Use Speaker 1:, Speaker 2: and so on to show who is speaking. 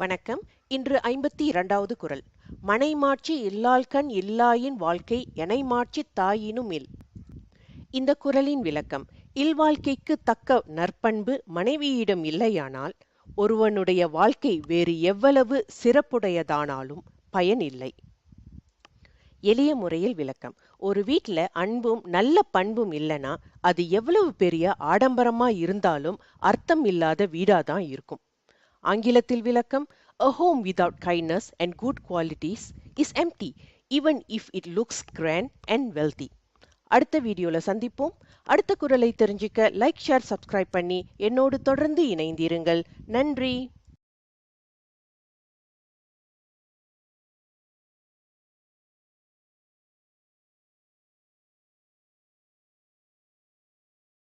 Speaker 1: வணக்கம். இன்று ஐம்பத்தி இரண்டாவது குரல் மனைமாட்சி இல்லாள்கண் இல்லாயின் வாழ்க்கை எனைமாட்சி தாயினும் இல். இந்த குரலின் விளக்கம் இல்வாழ்க்கைக்கு தக்க நற்பண்பு மனைவியிடம் இல்லையானால் ஒருவனுடைய வாழ்க்கை வேறு எவ்வளவு சிறப்புடையதானாலும் பயன் இல்லை. எளிய முறையில் விளக்கம் ஒரு வீட்ல அன்பும் நல்ல பண்பும் இல்லைன்னா அது எவ்வளவு பெரிய ஆடம்பரமா இருந்தாலும் அர்த்தம் இல்லாத வீடாதான் இருக்கும். ஆங்கிலத்தில் விளக்கம் a home without kindness and good qualities is empty even if it looks grand and wealthy. அடுத்த வீடியோல சந்திப்போம். அடுத்த குரலை தெரிஞ்சுக்க லைக் ஷேர் சப்ஸ்கிரைப் பண்ணி என்னோடு தொடர்ந்து இணைந்திருங்கள். நன்றி.